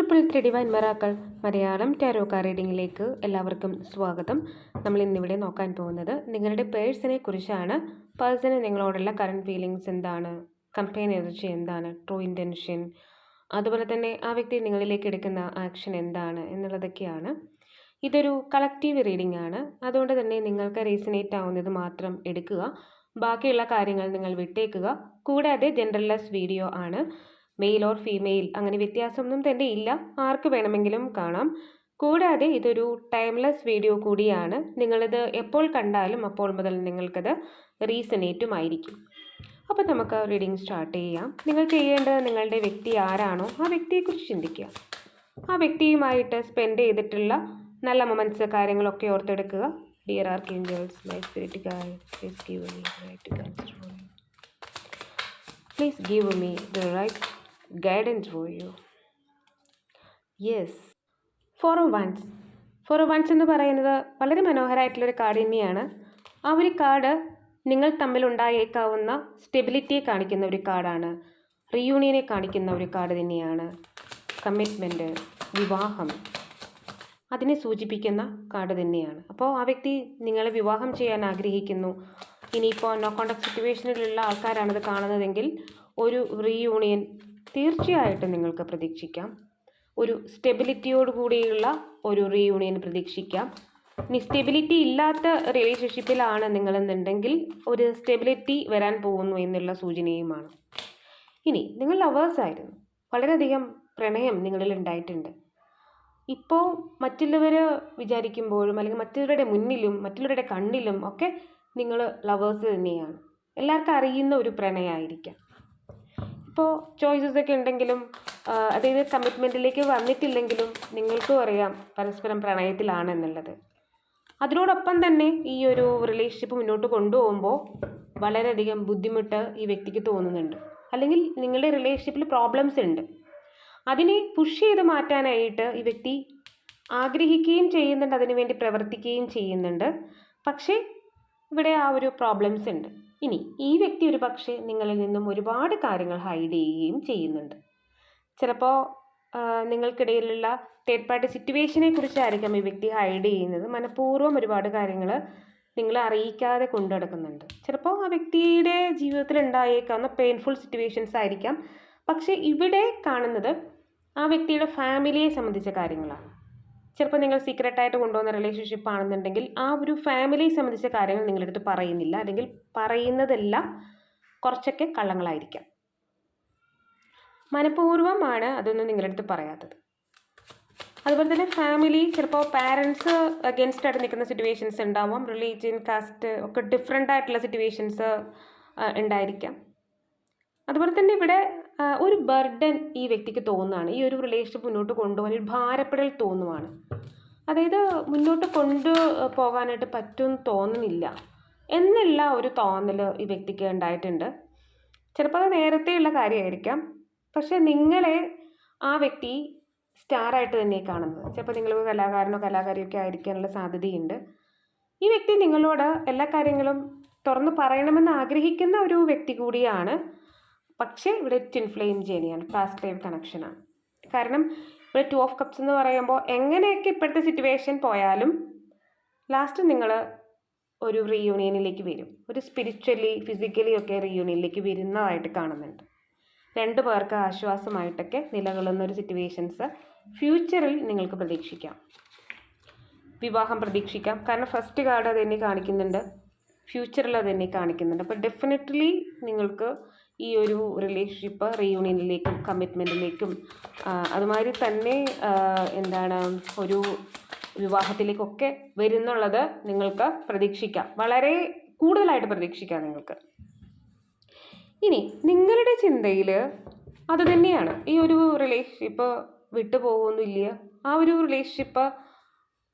Triple three divine miracles Malayalam tarot card റീഡിങ്ങിലേക്ക് എല്ലാവർക്കും സ്വാഗതം. നമ്മൾ ഇന്നിവിടെ നോക്കാൻ പോകുന്നത് നിങ്ങളുടെ പേഴ്സിനെ കുറിച്ചാണ്. പേഴ്സണ് നിങ്ങളോടുള്ള കറണ്ട് ഫീലിങ്സ് എന്താണ്? കമ്പൈൻ എനർജി എന്താണ്? ട്രൂ ഇന്റൻഷൻ അതുപോലെ തന്നെ ആ വ്യക്തി നിങ്ങളിലേക്ക് എടുക്കുന്ന ആക്ഷൻ എന്താണ് എന്നുള്ളതൊക്കെയാണ്. ഇതൊരു കളക്റ്റീവ് റീഡിംഗ് ആണ്. അതുകൊണ്ട് തന്നെ നിങ്ങൾക്ക് റീസണേറ്റ് ആവുന്നത് മാത്രം എടുക്കുക. ബാക്കിയുള്ള കാര്യങ്ങൾ നിങ്ങൾ വിട്ടേക്കുക. കൂടാതെ ജനറൽ ലെസ് വീഡിയോ ആണ്. മെയിൽ ഓർ ഫീമെയിൽ അങ്ങനെ വ്യത്യാസമൊന്നും തന്നെ ഇല്ല. ആർക്ക് വേണമെങ്കിലും കാണാം. കൂടാതെ ഇതൊരു ടൈംലെസ് വീഡിയോ കൂടിയാണ്. നിങ്ങളിത് എപ്പോൾ കണ്ടാലും അപ്പോൾ മുതൽ നിങ്ങൾക്കത് റീസനേറ്റുമായിരിക്കും അപ്പോൾ നമുക്ക് റീഡിംഗ് സ്റ്റാർട്ട് ചെയ്യാം. നിങ്ങൾ ചെയ്യേണ്ടത് നിങ്ങളുടെ വ്യക്തി ആരാണോ ആ വ്യക്തിയെക്കുറിച്ച് ചിന്തിക്കുക. ആ വ്യക്തിയുമായിട്ട് സ്പെൻഡ് ചെയ്തിട്ടുള്ള നല്ല മൊമെന്റ്സ് കാര്യങ്ങളൊക്കെ ഓർത്തെടുക്കുക. Dear archangels my spirit guide right please give me the right guidance for you yes for once for once എന്ന് പറയുന്നത് വളരെ മനോഹരമായിട്ടുള്ളൊരു കാർഡ് തന്നെയാണ്. ആ ഒരു കാർഡ് നിങ്ങൾ തമ്മിലുണ്ടായേക്കാവുന്ന സ്റ്റെബിലിറ്റിയെ കാണിക്കുന്ന ഒരു കാർഡാണ് റീയൂണിയനെ കാണിക്കുന്ന ഒരു കാർഡ് തന്നെയാണ്. കമ്മിറ്റ്മെന്റ് വിവാഹം. അതിനെ സൂചിപ്പിക്കുന്ന കാർഡ് തന്നെയാണ്. അപ്പോൾ ആ വ്യക്തി നിങ്ങളെ വിവാഹം ചെയ്യാൻ ആഗ്രഹിക്കുന്നു. ഇനിയിപ്പോൾ നോ കോണ്ടാക്ട് സിറ്റുവേഷനിലുള്ള ആൾക്കാരാണിത് കാണുന്നതെങ്കിൽ ഒരു റീയൂണിയൻ തീർച്ചയായിട്ടും നിങ്ങൾക്ക് പ്രതീക്ഷിക്കാം. ഒരു സ്റ്റെബിലിറ്റിയോട് കൂടിയുള്ള ഒരു റീയൂണിയൻ പ്രതീക്ഷിക്കാം. ഇനി സ്റ്റെബിലിറ്റി ഇല്ലാത്ത റിലേഷൻഷിപ്പിലാണ് നിങ്ങളെന്നുണ്ടെങ്കിൽ ഒരു സ്റ്റെബിലിറ്റി വരാൻ പോകുന്നു എന്നുള്ള സൂചനയുമാണ്. ഇനി നിങ്ങൾ ലവേഴ്സ് ആയിരുന്നു. വളരെയധികം പ്രണയം നിങ്ങളിൽ ഉണ്ടായിട്ടുണ്ട്. ഇപ്പോൾ മറ്റുള്ളവർ വിചാരിക്കുമ്പോഴും അല്ലെങ്കിൽ മറ്റുള്ളവരുടെ മുന്നിലും മറ്റുള്ളവരുടെ കണ്ണിലും ഒക്കെ നിങ്ങൾ ലവേഴ്സ് തന്നെയാണ്. എല്ലാവർക്കും അറിയുന്ന ഒരു പ്രണയമായിരിക്കാം. ഇപ്പോൾ ചോയ്സസ് ഒക്കെ ഉണ്ടെങ്കിലും അതായത് കമ്മിറ്റ്മെന്റിലേക്ക് വന്നിട്ടില്ലെങ്കിലും നിങ്ങൾക്കും അറിയാം പരസ്പരം പ്രണയത്തിലാണ് എന്നുള്ളത്. അതിനോടൊപ്പം തന്നെ ഈ ഒരു റിലേഷൻഷിപ്പ് മുന്നോട്ട് കൊണ്ടുപോകുമ്പോൾ വളരെയധികം ബുദ്ധിമുട്ട് ഈ വ്യക്തിക്ക് തോന്നുന്നുണ്ട്. അല്ലെങ്കിൽ നിങ്ങളുടെ റിലേഷൻഷിപ്പിൽ പ്രോബ്ലംസ് ഉണ്ട്. അതിനെ പുഷ് ചെയ്ത് മാറ്റാനായിട്ട് ഈ വ്യക്തി ആഗ്രഹിക്കുകയും ചെയ്യുന്നുണ്ട് അതിനുവേണ്ടി പ്രവർത്തിക്കുകയും ചെയ്യുന്നുണ്ട്. പക്ഷേ ഇവിടെ ആ ഒരു പ്രോബ്ലംസ് ഉണ്ട്. ഇനി ഈ വ്യക്തി ഒരു പക്ഷേ നിങ്ങളിൽ നിന്നും ഒരുപാട് കാര്യങ്ങൾ ഹൈഡ് ചെയ്യുകയും ചെയ്യുന്നുണ്ട്. ചിലപ്പോൾ നിങ്ങൾക്കിടയിലുള്ള തേർഡ് പാർട്ടി സിറ്റുവേഷനെ കുറിച്ചായിരിക്കാം ഈ വ്യക്തി ഹൈഡ് ചെയ്യുന്നത്. മനഃപൂർവം ഒരുപാട് കാര്യങ്ങൾ നിങ്ങളെ അറിയിക്കാതെ കൊണ്ടു നടക്കുന്നുണ്ട്. ചിലപ്പോൾ ആ വ്യക്തിയുടെ ജീവിതത്തിൽ ഉണ്ടായേക്കാവുന്ന പെയിൻഫുൾ സിറ്റുവേഷൻസ് ആയിരിക്കാം. പക്ഷേ ഇവിടെ കാണുന്നത് ആ വ്യക്തിയുടെ ഫാമിലിയെ സംബന്ധിച്ച കാര്യങ്ങളാണ്. ചിലപ്പോൾ നിങ്ങൾ സീക്രട്ടായിട്ട് കൊണ്ടുപോകുന്ന റിലേഷൻഷിപ്പ് ആണെന്നുണ്ടെങ്കിൽ ആ ഒരു ഫാമിലിയെ സംബന്ധിച്ച കാര്യങ്ങൾ നിങ്ങളെടുത്ത് പറയുന്നില്ല. അല്ലെങ്കിൽ പറയുന്നതെല്ലാം കുറച്ചൊക്കെ കള്ളങ്ങളായിരിക്കാം. മനഃപൂർവമാണ് അതൊന്നും നിങ്ങളെടുത്ത് പറയാത്തത്. അതുപോലെ തന്നെ ഫാമിലി ചിലപ്പോൾ പാരൻസ് അഗെൻസ്റ്റ് ആയിട്ട് നിൽക്കുന്ന സിറ്റുവേഷൻസ് ഉണ്ടാവാം. റിലീജിയൻ കാസ്റ്റ് ഒക്കെ ഡിഫറെന്റ് ആയിട്ടുള്ള സിറ്റുവേഷൻസ് ഉണ്ടായിരിക്കാം. അതുപോലെ തന്നെ ഇവിടെ ഒരു ബർഡൻ ഈ വ്യക്തിക്ക് തോന്നുകയാണ് ഈ ഒരു റിലേഷൻഷിപ്പ് മുന്നോട്ട് കൊണ്ടുപോകാൻ ഒരു ഭാരപ്പെടൽ തോന്നുവാണ്. അതായത് മുന്നോട്ട് കൊണ്ടു പോകാനായിട്ട് പറ്റുമെന്ന് തോന്നുന്നില്ല എന്നുള്ള ഒരു തോന്നൽ ഈ വ്യക്തിക്ക് ഉണ്ടായിട്ടുണ്ട്. ചിലപ്പോൾ അത് നേരത്തെയുള്ള കാര്യമായിരിക്കാം. പക്ഷെ നിങ്ങളെ ആ വ്യക്തി സ്റ്റാറായിട്ട് തന്നെ കാണുന്നത്. ചിലപ്പോൾ നിങ്ങൾ കലാകാരനോ കലാകാരിയൊക്കെ ആയിരിക്കാനുള്ള സാധ്യതയുണ്ട്. ഈ വ്യക്തി നിങ്ങളോട് എല്ലാ കാര്യങ്ങളും തുറന്ന് പറയണമെന്ന് ആഗ്രഹിക്കുന്ന ഒരു വ്യക്തി കൂടിയാണ് പക്ഷേ ഇവിടെ ട്വിൻ ഫ്ലെയിം ജേണിയാണ് ഫാസ്റ്റ് ലൈവ് കണക്ഷനാണ് കാരണം ഇവിടെ ടു ഓഫ് കപ്സ് എന്ന് പറയുമ്പോൾ എങ്ങനെയൊക്കെ ഇപ്പോഴത്തെ സിറ്റുവേഷൻ പോയാലും ലാസ്റ്റ് നിങ്ങൾ ഒരു റീയൂണിയനിലേക്ക് വരും. ഒരു സ്പിരിച്വലി ഫിസിക്കലി ഒക്കെ റീയൂണിയനിലേക്ക് വരുന്നതായിട്ട് കാണുന്നുണ്ട്. രണ്ട് പേർക്ക് ആശ്വാസമായിട്ടൊക്കെ നിലകൊള്ളുന്ന ഒരു സിറ്റുവേഷൻസ് ഫ്യൂച്ചറിൽ നിങ്ങൾക്ക് പ്രതീക്ഷിക്കാം. വിവാഹം പ്രതീക്ഷിക്കാം. കാരണം ഫസ്റ്റ് കാർഡ് അത് തന്നെ കാണിക്കുന്നുണ്ട്. ഫ്യൂച്ചറിൽ അത് തന്നെ കാണിക്കുന്നുണ്ട്. അപ്പോൾ ഡെഫിനറ്റ്ലി നിങ്ങൾക്ക് ഈ ഒരു റിലേഷൻഷിപ്പ് റീയൂണിയനിലേക്കും കമ്മിറ്റ്മെന്റിലേക്കും അതുമാതിരി തന്നെ എന്താണ് ഒരു വിവാഹത്തിലേക്കൊക്കെ വരുന്നുള്ളത് നിങ്ങൾക്ക് പ്രതീക്ഷിക്കാം. വളരെ കൂടുതലായിട്ട് പ്രതീക്ഷിക്കാം നിങ്ങൾക്ക്. ഇനി നിങ്ങളുടെ ചിന്തയിൽ അത് തന്നെയാണ്. ഈ ഒരു റിലേഷൻഷിപ്പ് വിട്ടുപോകുന്നില്ല ആ ഒരു റിലേഷൻഷിപ്പ്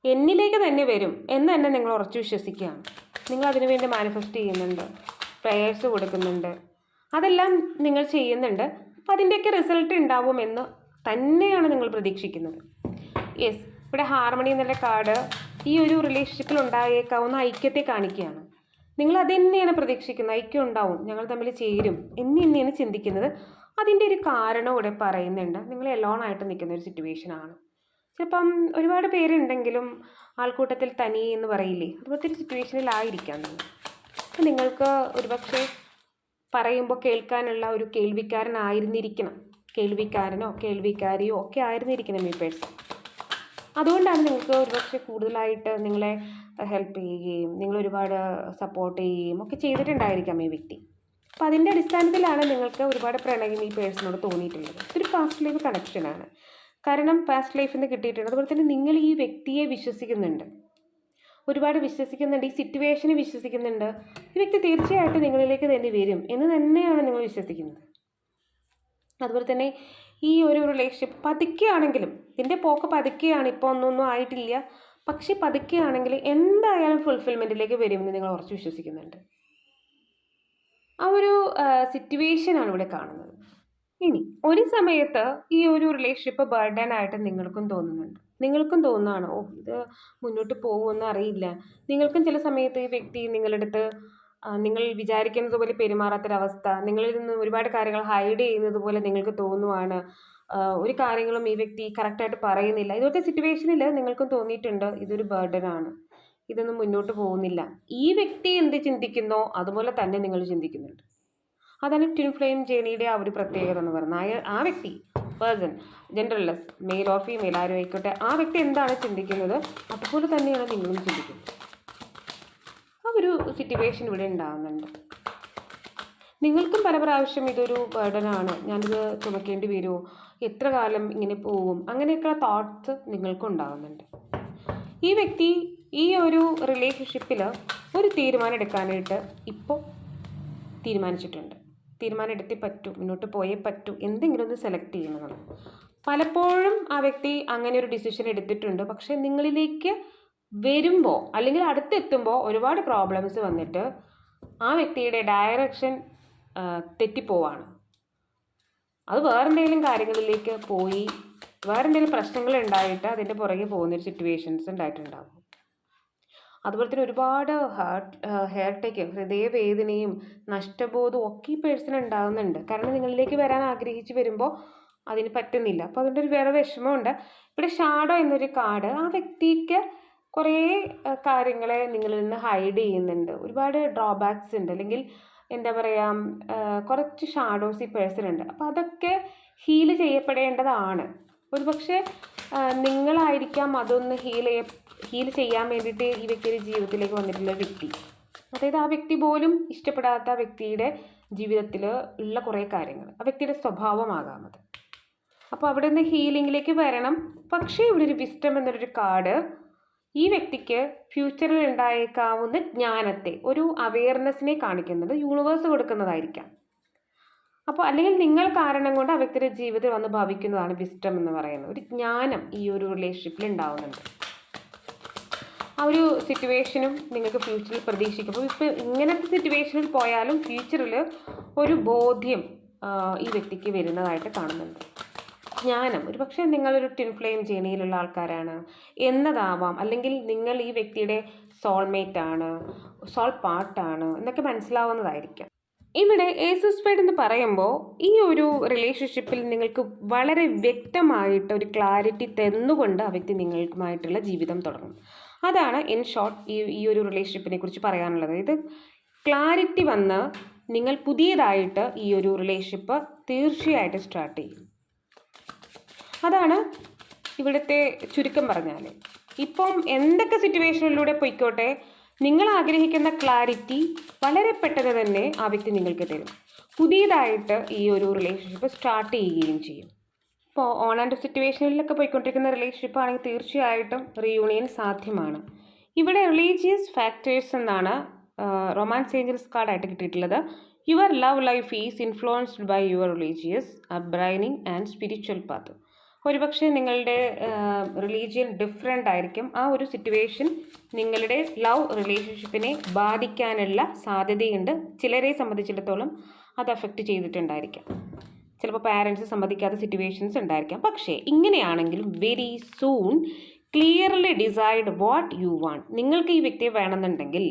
എന്നിലേക്ക് തന്നെ വരും എന്ന് തന്നെ നിങ്ങൾ ഉറച്ചു വിശ്വസിക്കുകയാണ്. നിങ്ങൾ അതിനുവേണ്ടി മാനിഫെസ്റ്റ് ചെയ്യുന്നുണ്ട്. പ്രേയേഴ്സ് കൊടുക്കുന്നുണ്ട്. അതെല്ലാം നിങ്ങൾ ചെയ്യുന്നുണ്ട്. അപ്പം അതിന്റെയൊക്കെ റിസൾട്ട് ഉണ്ടാവുമെന്ന് തന്നെയാണ് നിങ്ങൾ പ്രതീക്ഷിക്കുന്നത്. യെസ് ഇവിടെ ഹാർമണി എന്നുള്ള കാർഡ് ഈ ഒരു റിലേഷൻഷിപ്പിൽ ഉണ്ടായേക്കാവുന്ന ഐക്യത്തെ കാണിക്കുകയാണ്. നിങ്ങൾ അത് തന്നെയാണ് പ്രതീക്ഷിക്കുന്നത്. ഐക്യം ഉണ്ടാവും. ഞങ്ങൾ തമ്മിൽ ചേരും. എന്ന് തന്നെയാണ് ചിന്തിക്കുന്നത്. അതിന്റെ ഒരു കാരണം ഇവിടെ പറയുന്നുണ്ട്. നിങ്ങൾ എലോൺ ആയിട്ട് നിൽക്കുന്ന ഒരു സിറ്റുവേഷൻ ആണ്. ചിലപ്പം ഒരുപാട് പേരുണ്ടെങ്കിലും ആൾക്കൂട്ടത്തിൽ തനി എന്ന് പറയില്ലേ? അതുപോലത്തെ ഒരു സിറ്റുവേഷനിലായിരിക്കാം നിങ്ങൾ. നിങ്ങൾക്ക് ഒരുപക്ഷെ പറയുമ്പോൾ കേൾക്കാനുള്ള ഒരു കേൾവിക്കാരനായിരുന്നിരിക്കണം. കേൾവിക്കാരനോ കേൾവിക്കാരിയോ ഒക്കെ ആയിരുന്നിരിക്കണം ഈ പേഴ്സൺ. അതുകൊണ്ടാണ് നിങ്ങൾക്ക് ഒരുപക്ഷെ കൂടുതലായിട്ട് നിങ്ങളെ ഹെൽപ്പ് ചെയ്യുകയും നിങ്ങൾ ഒരുപാട് സപ്പോർട്ട് ചെയ്യുകയും ഒക്കെ ചെയ്തിട്ടുണ്ടായിരിക്കാം ഈ വ്യക്തി. അപ്പോൾ അതിന്റെ അടിസ്ഥാനത്തിലാണ് നിങ്ങൾക്ക് ഒരുപാട് പ്രണയം ഈ പേഴ്സണോട് തോന്നിയിട്ടുള്ളത്. ഇതൊരു പാസ്റ്റ് ലൈഫ് കണക്ഷനാണ് കാരണം പാസ്റ്റ് ലൈഫിൽ നിന്ന് കിട്ടിയിട്ടുണ്ട്. അതുപോലെ തന്നെ നിങ്ങൾ ഈ വ്യക്തിയെ വിശ്വസിക്കുന്നുണ്ട്. ഒരുപാട് വിശ്വസിക്കുന്നുണ്ട് ഈ സിറ്റുവേഷനെ വിശ്വസിക്കുന്നുണ്ട്. ഈ വ്യക്തി തീർച്ചയായിട്ടും നിങ്ങളിലേക്ക് തന്നെ വരും എന്ന് തന്നെയാണ് നിങ്ങൾ വിശ്വസിക്കുന്നത്. അതുപോലെ തന്നെ ഈ ഒരു റിലേഷൻഷിപ്പ് പതുക്കെയാണെങ്കിലും ഇതിന്റെ പോക്ക് പതുക്കെയാണ് ഇപ്പോൾ ഒന്നൊന്നും ആയിട്ടില്ല. പക്ഷേ പതുക്കെയാണെങ്കിൽ എന്തായാലും ഫുൾഫിൽമെന്റിലേക്ക് വരുമെന്ന് നിങ്ങൾ ഉറച്ചു വിശ്വസിക്കുന്നുണ്ട്. ആ ഒരു സിറ്റുവേഷനാണ് ഇവിടെ കാണുന്നത്. ഇനി ഒരു സമയത്ത് ഈ ഒരു റിലേഷൻഷിപ്പ് ബർഡൻ ആയിട്ട് നിങ്ങൾക്കും തോന്നുന്നുണ്ട്. നിങ്ങൾക്കും തോന്നുകയാണ് ഇത് മുന്നോട്ട് പോകുമെന്ന് അറിയില്ല. നിങ്ങൾക്കും ചില സമയത്ത് ഈ വ്യക്തി നിങ്ങളുടെ അടുത്ത് നിങ്ങൾ വിചാരിക്കുന്നത് പോലെ പെരുമാറാത്തൊരവസ്ഥ നിങ്ങളിൽ നിന്ന് ഒരുപാട് കാര്യങ്ങൾ ഹൈഡ് ചെയ്യുന്നത് പോലെ നിങ്ങൾക്ക് തോന്നുവാണ്. ഒരു കാര്യങ്ങളും ഈ വ്യക്തി കറക്റ്റായിട്ട് പറയുന്നില്ല. ഇതുപോലത്തെ സിറ്റുവേഷനിൽ നിങ്ങൾക്കും തോന്നിയിട്ടുണ്ട്. ഇതൊരു ബർഡനാണ് ഇതൊന്നും മുന്നോട്ട് പോകുന്നില്ല. ഈ വ്യക്തി എന്ത് ചിന്തിക്കുന്നോ അതുപോലെ തന്നെ നിങ്ങൾ ചിന്തിക്കുന്നുണ്ട്. അതാണ് ട്വിൻ ഫ്ലെയിം ജേണിയുടെ ആ ഒരു പ്രത്യേകത എന്ന് പറയുന്നത്. ആ വ്യക്തി person genderless male or female ആരും ആയിക്കോട്ടെ. ആ വ്യക്തി എന്താണ് ചിന്തിക്കുന്നത്? അതുപോലെ തന്നെയാണ് നിങ്ങളും ചിന്തിക്കുന്നത്. ആ ഒരു സിറ്റുവേഷൻ ഇവിടെ ഉണ്ടാകുന്നുണ്ട് നിങ്ങൾക്കും പല പ്രാവശ്യം ഇതൊരു ബർഡനാണ് ഞാനിത് ചുമക്കേണ്ടി വരുമോ? എത്ര കാലം ഇങ്ങനെ പോകും? അങ്ങനെയൊക്കെയുള്ള തോട്ട്സ് നിങ്ങൾക്കും ഉണ്ടാകുന്നുണ്ട് ഈ വ്യക്തി ഈ ഒരു റിലേഷൻഷിപ്പിൽ ഒരു തീരുമാനം എടുക്കാനായിട്ട് ഇപ്പോൾ തീരുമാനിച്ചിട്ടുണ്ട്. തീരുമാനം എടുത്തേ പറ്റൂ മുന്നോട്ട് പോയേ പറ്റൂ എന്തെങ്കിലും ഒന്ന് സെലക്ട് ചെയ്യണമെന്നാണ് പലപ്പോഴും ആ വ്യക്തി അങ്ങനെ ഒരു ഡിസിഷൻ എടുത്തിട്ടുണ്ട്. പക്ഷേ നിങ്ങളിലേക്ക് വരുമ്പോൾ അല്ലെങ്കിൽ അടുത്തെത്തുമ്പോൾ ഒരുപാട് പ്രോബ്ലംസ് വന്നിട്ട് ആ വ്യക്തിയുടെ ഡയറക്ഷൻ തെറ്റിപ്പോവാണ്. അത് വേറെന്തെങ്കിലും കാര്യങ്ങളിലേക്ക് പോയി വേറെന്തെങ്കിലും പ്രശ്നങ്ങൾ ഉണ്ടായിട്ട് അതിന്റെ പുറകെ പോകുന്നൊരു സിറ്റുവേഷൻസ് ഉണ്ടായിട്ടുണ്ടാകും അതുപോലെ തന്നെ ഒരുപാട് ഹാർട്ട് ഹെയർട്ടേക്ക് ഹൃദയവേദനയും നഷ്ടബോധവും ഒക്കെ ഈ പേഴ്സൺ ഉണ്ടാകുന്നുണ്ട് കാരണം നിങ്ങളിലേക്ക് വരാൻ ആഗ്രഹിച്ച് വരുമ്പോൾ അതിന് പറ്റുന്നില്ല. അപ്പോൾ അതിന്റെ ഒരു വേറെ വിഷമമുണ്ട്. ഇവിടെ ഷാഡോ എന്നൊരു കാർഡ് ആ വ്യക്തിക്ക് കുറേ കാര്യങ്ങളെ നിങ്ങളിൽ നിന്ന് ഹൈഡ് ചെയ്യുന്നുണ്ട്. ഒരുപാട് ഡ്രോബാക്സ് ഉണ്ട്. അല്ലെങ്കിൽ എന്താ പറയുക കുറച്ച് ഷാഡോസ് ഈ പേഴ്സൺ ഉണ്ട്. അപ്പോൾ അതൊക്കെ ഹീൽ ചെയ്യപ്പെടേണ്ടതാണ്. ഒരുപക്ഷെ നിങ്ങളായിരിക്കാം അതൊന്ന് ഹീൽ ഹീൽ ചെയ്യാൻ വേണ്ടിയിട്ട് ഈ വ്യക്തിയുടെ ജീവിതത്തിലേക്ക് വന്നിട്ടുള്ള വ്യക്തി. അതായത് ആ വ്യക്തി പോലും ഇഷ്ടപ്പെടാത്ത വ്യക്തിയുടെ ജീവിതത്തിൽ ഉള്ള കുറേ കാര്യങ്ങൾ ആ വ്യക്തിയുടെ സ്വഭാവമാകാം അത്. അപ്പോൾ അവിടെ നിന്ന് ഹീലിംഗിലേക്ക് വരണം. പക്ഷേ ഇവിടെ ഒരു വിസ്റ്റം എന്നൊരു കാർഡ് ഈ വ്യക്തിക്ക് ഫ്യൂച്ചറിൽ ഉണ്ടായേക്കാവുന്ന ജ്ഞാനത്തെ ഒരു അവയർനെസ്സിനെ കാണിക്കുന്നത് യൂണിവേഴ്സ് കൊടുക്കുന്നതായിരിക്കാം. അപ്പോൾ അല്ലെങ്കിൽ നിങ്ങൾ കാരണം കൊണ്ട് ആ വ്യക്തിയുടെ ജീവിതത്തിൽ വന്ന് ഭവിക്കുന്നതാണ് വിസ്റ്റം എന്ന് പറയുന്നത്. ഒരു ജ്ഞാനം ഈ ഒരു റിലേഷൻഷിപ്പിൽ ഉണ്ടാവുന്നുണ്ട്. ആ ഒരു സിറ്റുവേഷനും നിങ്ങൾക്ക് ഫ്യൂച്ചറിൽ പ്രതീക്ഷിക്കും. അപ്പോൾ ഇപ്പോൾ ഇങ്ങനത്തെ സിറ്റുവേഷനിൽ പോയാലും ഫ്യൂച്ചറിൽ ഒരു ബോധ്യം ഈ വ്യക്തിക്ക് വരുന്നതായിട്ട് കാണുന്നുണ്ട്. ജ്ഞാനം. ഒരു പക്ഷേ നിങ്ങളൊരു ടിൻ ഫ്ലെയിം ജേണിയിലുള്ള ആൾക്കാരാണ്. എന്നതാവാം. അല്ലെങ്കിൽ നിങ്ങൾ ഈ വ്യക്തിയുടെ സോൾമേറ്റ് ആണ് സോൾ പാർട്ടാണ് എന്നൊക്കെ മനസ്സിലാവുന്നതായിരിക്കാം. ഇവിടെ ഏസസ്ഫൈഡ് എന്ന് പറയുമ്പോൾ ഈ ഒരു റിലേഷൻഷിപ്പിൽ നിങ്ങൾക്ക് വളരെ വ്യക്തമായിട്ട് ഒരു ക്ലാരിറ്റി തന്നുകൊണ്ട് ആ വ്യക്തി നിങ്ങൾക്കുമായിട്ടുള്ള ജീവിതം തുടങ്ങും. അതാണ് ഇൻ ഷോർട്ട് ഈ ഈ ഒരു റിലേഷൻഷിപ്പിനെ കുറിച്ച് പറയാനുള്ളത്. ഇത് ക്ലാരിറ്റി വന്ന് നിങ്ങൾ പുതിയതായിട്ട് ഈ ഒരു റിലേഷൻഷിപ്പ് തീർച്ചയായിട്ടും സ്റ്റാർട്ട് ചെയ്യും. അതാണ് ഇവിടുത്തെ ചുരുക്കം പറഞ്ഞാൽ ഇപ്പം എന്തൊക്കെ സിറ്റുവേഷനിലൂടെ പൊയ്ക്കോട്ടെ നിങ്ങൾ ആഗ്രഹിക്കുന്ന ക്ലാരിറ്റി വളരെ പെട്ടെന്ന് തന്നെ ആ വ്യക്തി നിങ്ങൾക്ക് തരും. പുതിയതായിട്ട് ഈ ഒരു റിലേഷൻഷിപ്പ് സ്റ്റാർട്ട് ചെയ്യുകയും ചെയ്യും. ഇപ്പോൾ ഓൺ ആൻഡ് സിറ്റുവേഷനിലൊക്കെ പോയിക്കൊണ്ടിരിക്കുന്ന റിലേഷൻഷിപ്പ് ആണെങ്കിൽ തീർച്ചയായിട്ടും റീയൂണിയൻ സാധ്യമാണ്. ഇവിടെ റിലീജിയസ് ഫാക്ടേഴ്സ് എന്നാണ് റൊമാൻസ് ഏഞ്ചൽസ് കാർഡായിട്ട് കിട്ടിയിട്ടുള്ളത്. Your love life is influenced by your religious upbringing and spiritual path ഒരുപക്ഷെ നിങ്ങളുടെ റിലീജിയൻ ഡിഫറെന്റ് ആയിരിക്കും. ആ ഒരു സിറ്റുവേഷൻ നിങ്ങളുടെ ലവ് റിലേഷൻഷിപ്പിനെ ബാധിക്കാനുള്ള സാധ്യതയുണ്ട്. ചിലരെ സംബന്ധിച്ചിടത്തോളം അത് അഫക്റ്റ് ചെയ്തിട്ടുണ്ടായിരിക്കാം. ചിലപ്പോൾ പാരൻസ് സമ്മതിക്കാത്ത സിറ്റുവേഷൻസ് ഉണ്ടായിരിക്കാം. പക്ഷേ ഇങ്ങനെയാണെങ്കിലും very soon clearly decide what you want നിങ്ങൾക്ക് ഈ വ്യക്തിയെ വേണമെന്നുണ്ടെങ്കിൽ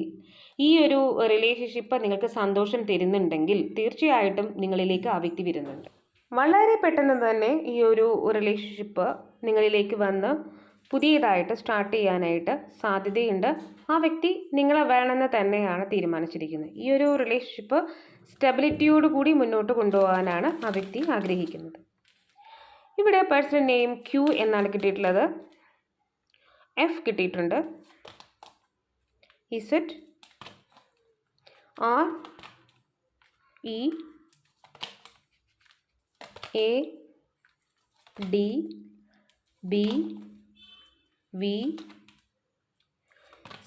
ഈ ഒരു റിലേഷൻഷിപ്പ് നിങ്ങൾക്ക് സന്തോഷം തരുന്നുണ്ടെങ്കിൽ തീർച്ചയായിട്ടും നിങ്ങളിലേക്ക് ആ വ്യക്തി വരുന്നുണ്ട്. വളരെ പെട്ടെന്ന് തന്നെ ഈ ഒരു റിലേഷൻഷിപ്പ് നിങ്ങളിലേക്ക് വന്ന് പുതിയതായിട്ട് സ്റ്റാർട്ട് ചെയ്യാനായിട്ട് സാധ്യതയുണ്ട്. ആ വ്യക്തി നിങ്ങളെ വേണമെന്ന് തന്നെയാണ് തീരുമാനിച്ചിരിക്കുന്നത്. ഈ ഒരു റിലേഷൻഷിപ്പ് സ്റ്റെബിലിറ്റിയോട് കൂടി മുന്നോട്ട് കൊണ്ടുപോകാനാണ് ആ വ്യക്തി ആഗ്രഹിക്കുന്നത്. ഇവിടെ പേഴ്സൺ നെയിം ക്യൂ എന്നാണ് കിട്ടിയിട്ടുള്ളത്. എഫ് കിട്ടിയിട്ടുണ്ട്. Z R E A D B V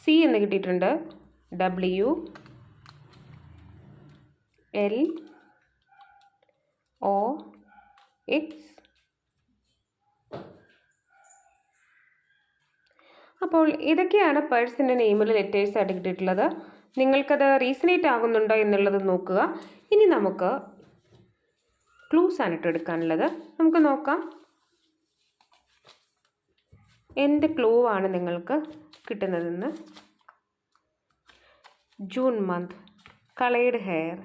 C എന്ന് കിട്ടിയിട്ടുണ്ട്. W L O X. അപ്പോൾ ഇതൊക്കെയാണ് പേഴ്സിന്റെ നെയിമിൽ ലെറ്റേഴ്സ് ആയിട്ട് കിട്ടിയിട്ടുള്ളത്. നിങ്ങൾക്കത് റീസണേറ്റ് ആകുന്നുണ്ടോ എന്നുള്ളത് നോക്കുക. ഇനി നമുക്ക് ക്ലൂസ് ആണ് എടുക്കാനുള്ളത്. നമുക്ക് നോക്കാം. എന്ത് ക്ലൂ ആണ് നിങ്ങൾക്ക് കിട്ടുന്നതെന്ന്? ജൂൺ മന്ത് കളേഡ് ഹെയർ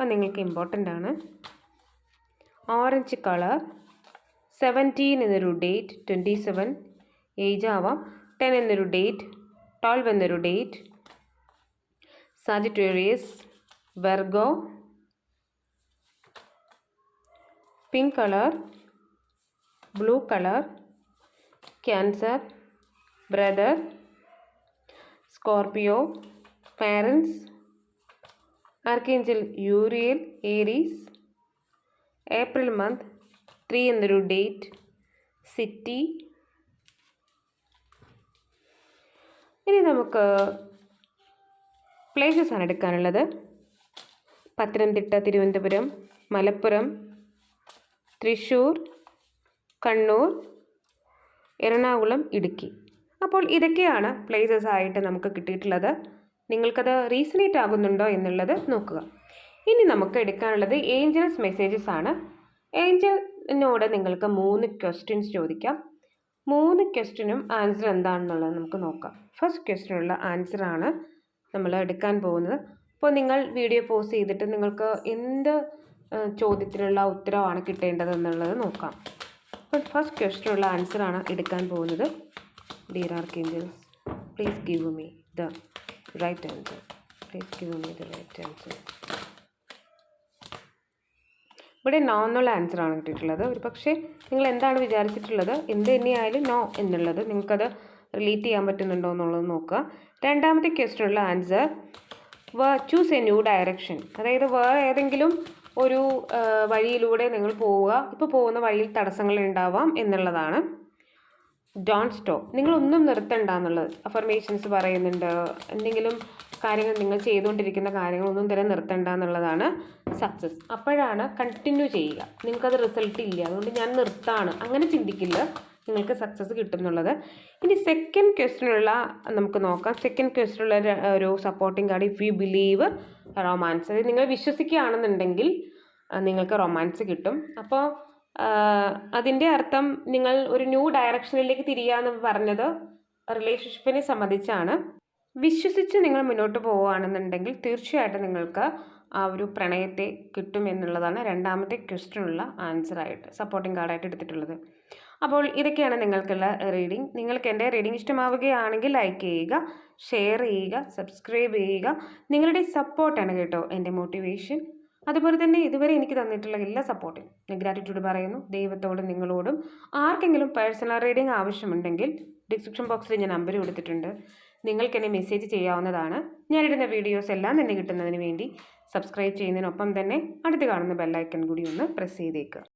അത് നിങ്ങൾക്ക് ഇമ്പോർട്ടന്റ് ആണ്. ഓറഞ്ച് കളർ സെവന്റീൻ എന്നൊരു ഡേറ്റ് ട്വന്റി സെവൻ ഏജ് ആവാം. ടെൻ എന്നൊരു ഡേറ്റ് ട്വൽവ് എന്നൊരു date Sagittarius Virgo pink colour blue colour Cancer brother Scorpio parents archangel Uriel Aries April month three എന്നൊരു date city ഇനി നമുക്ക് പ്ലേസസ് ആണ് എടുക്കാനുള്ളത്. പത്തനംതിട്ട തിരുവനന്തപുരം മലപ്പുറം തൃശ്ശൂർ കണ്ണൂർ എറണാകുളം ഇടുക്കി. അപ്പോൾ ഇതൊക്കെയാണ് പ്ലേസസ് ആയിട്ട് നമുക്ക് കിട്ടിയിട്ടുള്ളത്. നിങ്ങൾക്കത് റീസണേറ്റ് ആകുന്നുണ്ടോ എന്നുള്ളത് നോക്കുക. ഇനി നമുക്ക് എടുക്കാനുള്ളത് ഏഞ്ചൽസ് മെസ്സേജസ് ആണ്. ഏഞ്ചലിനോട് നിങ്ങൾക്ക് മൂന്ന് ക്വസ്റ്റ്യൻസ് ചോദിക്കാം. മൂന്ന് ക്വസ്റ്റ്യനും ആൻസർ എന്താണെന്നുള്ളത് നമുക്ക് നോക്കാം. ഫസ്റ്റ് ക്വസ്റ്റ്യനുള്ള ആണ് നമ്മൾ എടുക്കാൻ പോകുന്നത്. അപ്പോൾ നിങ്ങൾ വീഡിയോ പോസ് ചെയ്തിട്ട് നിങ്ങൾക്ക് എന്ത് ഏഹ്, ചോദ്യത്തിനുള്ള ഉത്തരവാണ് കിട്ടേണ്ടത് എന്നുള്ളത് നോക്കാം. അപ്പോൾ ഫസ്റ്റ് ക്വസ്റ്റിനുള്ള ആൻസറാണ് എടുക്കാൻ പോകുന്നത്. Dear archangels please give me the right answer please give me the right answer ഇവിടെ നോ എന്നുള്ള ആൻസർ ആണ് കിട്ടിയിട്ടുള്ളത്. ഒരു പക്ഷേ നിങ്ങൾ എന്താണ് വിചാരിച്ചിട്ടുള്ളത്? എന്ത് തന്നെയായാലും നോ എന്നുള്ളത് നിങ്ങൾക്കത് റിലേറ്റ് ചെയ്യാൻ പറ്റുന്നുണ്ടോ എന്നുള്ളത് നോക്കുക. രണ്ടാമത്തെ ക്വസ്റ്റിനുള്ള ആൻസർ വ ചൂസ് എ ന്യൂ ഡയറക്ഷൻ അതായത് വേറെ ഏതെങ്കിലും ഒരു വഴിയിലൂടെ നിങ്ങൾ പോവുക. ഇപ്പോൾ പോകുന്ന വഴിയിൽ തടസ്സങ്ങൾ ഉണ്ടാവാം എന്നുള്ളതാണ്. ഡോൺ സ്റ്റോപ്പ് നിങ്ങളൊന്നും നിർത്തണ്ട എന്നുള്ളത്. അഫർമേഷൻസ് പറയുന്നുണ്ട്. എന്തെങ്കിലും കാര്യങ്ങൾ നിങ്ങൾ ചെയ്തുകൊണ്ടിരിക്കുന്ന കാര്യങ്ങളൊന്നും തന്നെ നിർത്തണ്ട എന്നുള്ളതാണ് സക്സസ് അപ്പോഴാണ് കണ്ടിന്യൂ ചെയ്യുക. നിങ്ങൾക്കത് റിസൾട്ട് ഇല്ല. അതുകൊണ്ട് ഞാൻ നിർത്താണ്. അങ്ങനെ ചിന്തിക്കില്ല. നിങ്ങൾക്ക് സക്സസ് കിട്ടുന്നുള്ളത്. ഇനി സെക്കൻഡ് ക്വസ്റ്റിനുള്ള നമുക്ക് നോക്കാം. സെക്കൻഡ് ക്വസ്റ്റിനുള്ള ഒരു supporting card if you believe romance അതായത് നിങ്ങൾ വിശ്വസിക്കുകയാണെന്നുണ്ടെങ്കിൽ നിങ്ങൾക്ക് റൊമാൻസ് കിട്ടും. അപ്പോൾ അതിന്റെ അർത്ഥം നിങ്ങൾ ഒരു ന്യൂ ഡയറക്ഷനിലേക്ക് തിരിയാന്ന് പറഞ്ഞത് റിലേഷൻഷിപ്പിനെ സംബന്ധിച്ചാണ്. വിശ്വസിച്ച് നിങ്ങൾ മുന്നോട്ട് പോവുകയാണെന്നുണ്ടെങ്കിൽ തീർച്ചയായിട്ടും നിങ്ങൾക്ക് ആ ഒരു പ്രണയത്തെ കിട്ടും എന്നുള്ളതാണ് രണ്ടാമത്തെ ക്വസ്റ്റിനുള്ള ആൻസറായിട്ട് സപ്പോർട്ടിംഗ് കാർഡായിട്ട് എടുത്തിട്ടുള്ളത്. അപ്പോൾ ഇതൊക്കെയാണ് നിങ്ങൾക്കുള്ള റീഡിംഗ് നിങ്ങൾക്ക് എന്റെ റീഡിംഗ് ഇഷ്ടമാവുകയാണെങ്കിൽ ലൈക്ക് ചെയ്യുക ഷെയർ ചെയ്യുക സബ്സ്ക്രൈബ് ചെയ്യുക. നിങ്ങളുടെ സപ്പോർട്ടാണ് കേട്ടോ എന്റെ മോട്ടിവേഷൻ അതുപോലെ തന്നെ ഇതുവരെ എനിക്ക് തന്നിട്ടുള്ള എല്ലാ സപ്പോർട്ടും ഞാൻ ഗ്രാറ്റിറ്റ്യൂഡ് പറയുന്നു. ദൈവത്തോടും നിങ്ങളോടും. ആർക്കെങ്കിലും പേഴ്സണൽ റീഡിംഗ് ആവശ്യമുണ്ടെങ്കിൽ ഡിസ്ക്രിപ്ഷൻ ബോക്സിൽ ഞാൻ നമ്പർ കൊടുത്തിട്ടുണ്ട്. നിങ്ങൾക്ക് എന്നെ മെസ്സേജ് ചെയ്യാവുന്നതാണ്. ഞാനിടുന്ന വീഡിയോസ് എല്ലാം തന്നെ കിട്ടുന്നതിന് വേണ്ടി സബ്സ്ക്രൈബ് ചെയ്യുന്നതിനൊപ്പം തന്നെ അടുത്ത് കാണുന്ന ബെല്ലൈക്കൺ കൂടി ഒന്ന് പ്രസ് ചെയ്തേക്കുക